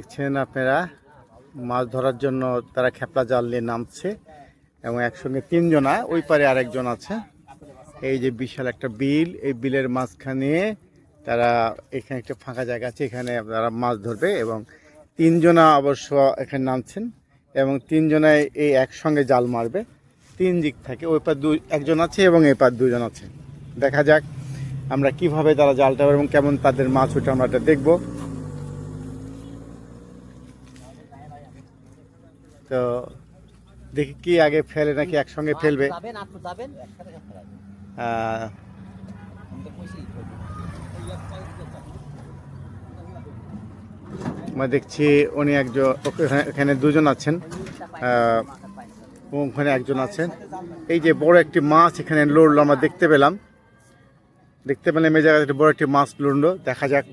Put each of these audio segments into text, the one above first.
দেখছেন আপনারা? মাছ ধরার জন্য তারা খেপলা জাল নিয়ে নামছে এবং একসঙ্গে তিনজনা, ওই পারে আরেকজন আছে। এই যে বিশাল একটা বিল, এই বিলের মাঝখানে তারা এখানে একটা ফাঁকা জায়গা আছে, এখানে তারা মাছ ধরবে এবং তিনজনা অবশ্য এখানে নামছেন এবং তিনজনায় এই একসঙ্গে জাল মারবে। তিন দিক থাকে ওই পার দুই, একজন আছে এবং এই পার দুজন আছে। দেখা যাক আমরা কীভাবে তারা জালটা এবং কেমন তাদের মাছ ওঠে আমরা দেখব। তো দেখি কি আগে ফেলে নাকি একসঙ্গে ফেলবে। আমরা দেখছি উনি একজন ওখানে- এখানে দুজন আছেন। ওখানে একজন আছেন। এই যে বড় একটি মাছ এখানে লড়লো আমরা দেখতে পেলাম। দেখতে পেলাম এই জায়গায় বড় একটি মাছ লড়লো। দেখা যাক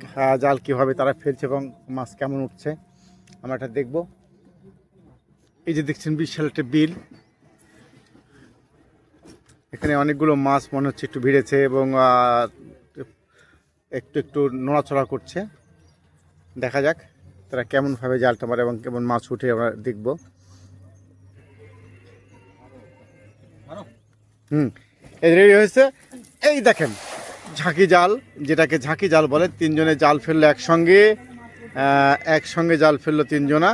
জাল কীভাবে তারা ফেলছে এবং মাছ কেমন উঠছে। আমরা এটা দেখব। এই যে দেখছেন বিশাল একটা বিল। এখানে অনেকগুলো মাছ মনে হচ্ছে একটু ভিড়েছে এবং একটু একটু নড়াচড়া করছে। দেখা যাক তারা কেমনভাবে জালটা মারে এবং কেমন মাছ উঠে আমরা দেখব। হুম, এই রেডি হয়েছে। এই দেখেন, ঝাঁকি জাল, যেটাকে ঝাঁকি জাল বলে, তিনজনে জাল ফেলল একসঙ্গে একসঙ্গে জাল ফেলল তিনজনা।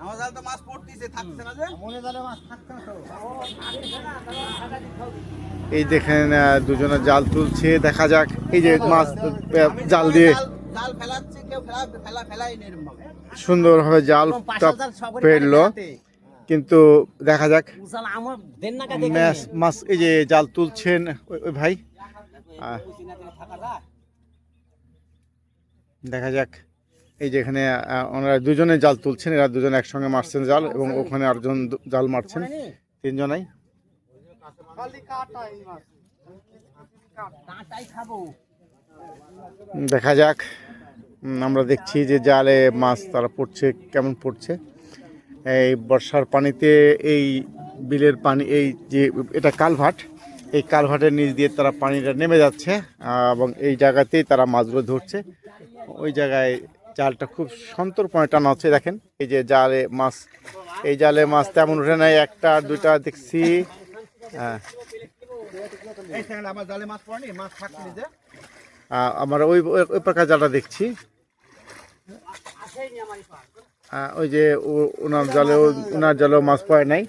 আমার জাল তো মাছ পড়তিছে থাকছে না যে? মনে জালে মাছ থাকতে না তো। এই দেখেন দুজনে জাল তুলছে দেখা যাক। এই যে মাছ জাল দিয়ে জাল- জাল ফেলাচ্ছে কেউ ফেলা ফেলা ফেলাই ভাবে সুন্দরভাবে জালটা ফেলল কিন্তু দেখা যাক। মাছ মাছ এই যে জাল তুলছেন ওই ভাই। দেখা যাক। এই যেখানে ওনারা দুজনে জাল তুলছেন, এরা দুজন একসঙ্গে মারছেন জাল এবং ওখানে আরেকজন দু- জাল মারছেন। তিনজনাই। দেখা যাক। আমরা দেখছি যে জালে মাছ তারা পড়ছে, কেমন পড়ছে। এই বর্ষার পানিতে এই বিলের পানি, এই যে এটা কালভার্ট এই কালভার্টের নিচ দিয়ে তারা পানিটা নেমে যাচ্ছে এবং এই জায়গাতেই তারা মাছগুলো ধরছে। ওই জায়গায় জালটা খুব সন্তর সন্তর্পণে টানা হচ্ছে দেখেন। এই যে জালে মাছ এই জালে মাছ তেমন উঠে নাই একটা দুইটা দেখছি। হ্যাঁ। আমার ওই ওই- প্রকার জালটা দেখছি। ওই যে ওনার জালেও ওনার জালেও মাছ পড়ে নাই।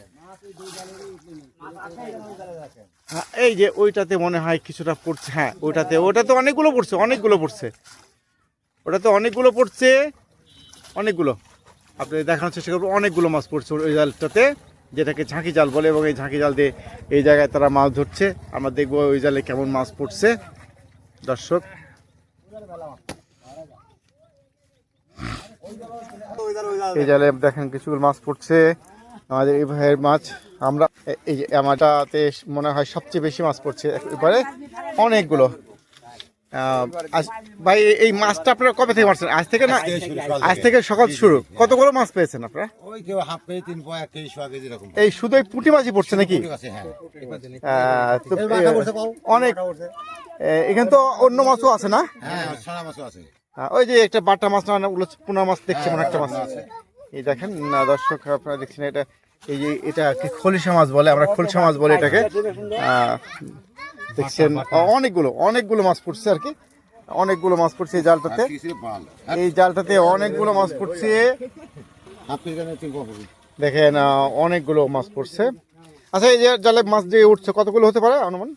এই যে ওইটাতে মনে হয় কিছুটা পড়ছে হ্যাঁ ওইটাতে ওটাতে অনেকগুলো পড়ছে অনেকগুলো পড়ছে। ওটাতে অনেকগুলো পড়ছে। অনেকগুলো। আপনি দেখানোর চেষ্টা করব, অনেকগুলো মাছ পড়ছে ওই জালটাতে, যেটাকে ঝাঁকি জাল বলে এবং এই ঝাঁকি জাল দিয়ে এই জায়গায় তারা মাছ ধরছে। আমরা দেখব ওই জালে কেমন মাছ পড়ছে। দর্শক। এই জালে দেখেন কিছু মাছ পড়ছে। আমাদের এই ভাইয়ের মাছ, আমরা এই আমারটাতে মনে হয় সবচেয়ে বেশি মাছ পড়ছে এবারে অনেকগুলো। ভাই এই- মাছটা আপনারা কবে থেকে মারছেন? আজ থেকে না? আজ থেকে সকাল শুরু। কতগুলো মাছ পেয়েছেন আপনারা? ওই কেউ হাফ কেজি তিন পয়া কেজি সোয়া কেজি এরকম। এই শুধু এই পুঁটি মাছই পড়ছে নাকি? আছে হ্যাঁ। অনেক এখানে তো অন্য মাছও আছে না? হ্যাঁ সারা মাছও আছে। হ্যাঁ, ওই যে একটা বাটা মাছ না ওগুলো পোনা মাছ দেখছি মনে একটা মাছ। এই দেখেন না দর্শক আপনারা দেখছেন এটা এই যে এটা কি খলিশা মাছ বলে আমরা খলিশা মাছ বলে এটাকে। দেখছেন অনেকগুলো অনেকগুলো মাছ পড়ছে আর কি। অনেকগুলো মাছ পড়ছে এই জালটাতে। এই জালটাতে অনেকগুলো মাছ পড়ছে দেখেন অনেকগুলো মাছ পড়ছে আচ্ছা এই যে জালে মাছ দিয়ে উঠছে কতগুলো হতে পারে অনুমান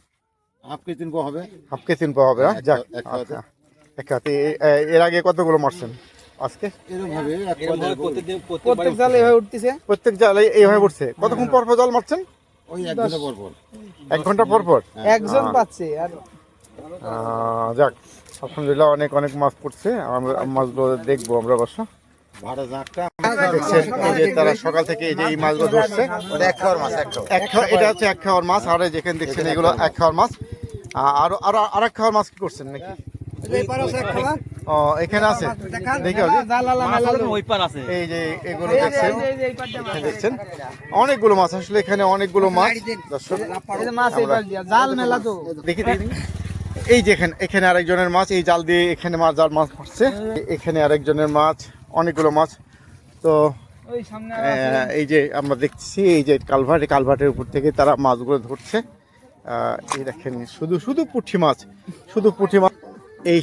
হাফ কেজি হবে। হাফ পাওয়া হবে হ্যাঁ? যাক এক আচ্ছা। এক হাতে। এ- এর আগে কতগুলো মারছেন? আজকে। প্রত্যেক জালে এভাবে উঠতেছে? প্রত্যেক জালে এইভাবে পড়ছে কতক্ষণ পর পর জল মারছেন? ওই এক ঘণ্টা পর পর। এক ঘণ্টা পর পর? একজন পাচ্ছে আর যাক আলহামদুলিল্লাহ অনেক অনেক মাছ পড়ছে। আমরা মাছগুলো দেখব আমরা অবশ্য। তারা সকাল থেকে এই যে এই মাছগুলো ধরছে এক খাওয়ার মাছ এক খাওয়া এক খাওয়া এটা হচ্ছে এক খাওয়ার মাছ আর যেখানে দেখছেন এগুলো এক খাওয়ার মাছ। আরও আর এক খাওয়ার মাছ কি করছেন নাকি? ও এখানে আছে? দেখি এই যে এগুলো দেখছেন? দেখছেন? অনেকগুলো মাছ আসলে এখানে অনেকগুলো মাছ। দর্শক এই পাশ দিয়া জাল মেলা তো। দেখি। এই যে এখানে এখানে আরেকজনের মাছ এই জাল দিয়ে এখানে মাছ জাল মাছ মারছে এখানে আরেকজনের মাছ অনেকগুলো মাছ। তো ওই সামনে আহ, এই যে আমরা দেখছি এই যে কালভার্ট কালভার্টের উপর থেকে তারা মাছগুলো ধরছে। এই দেখেন শুধু শুধু পুঁটি মাছ শুধু পুঁটি মাছ। এই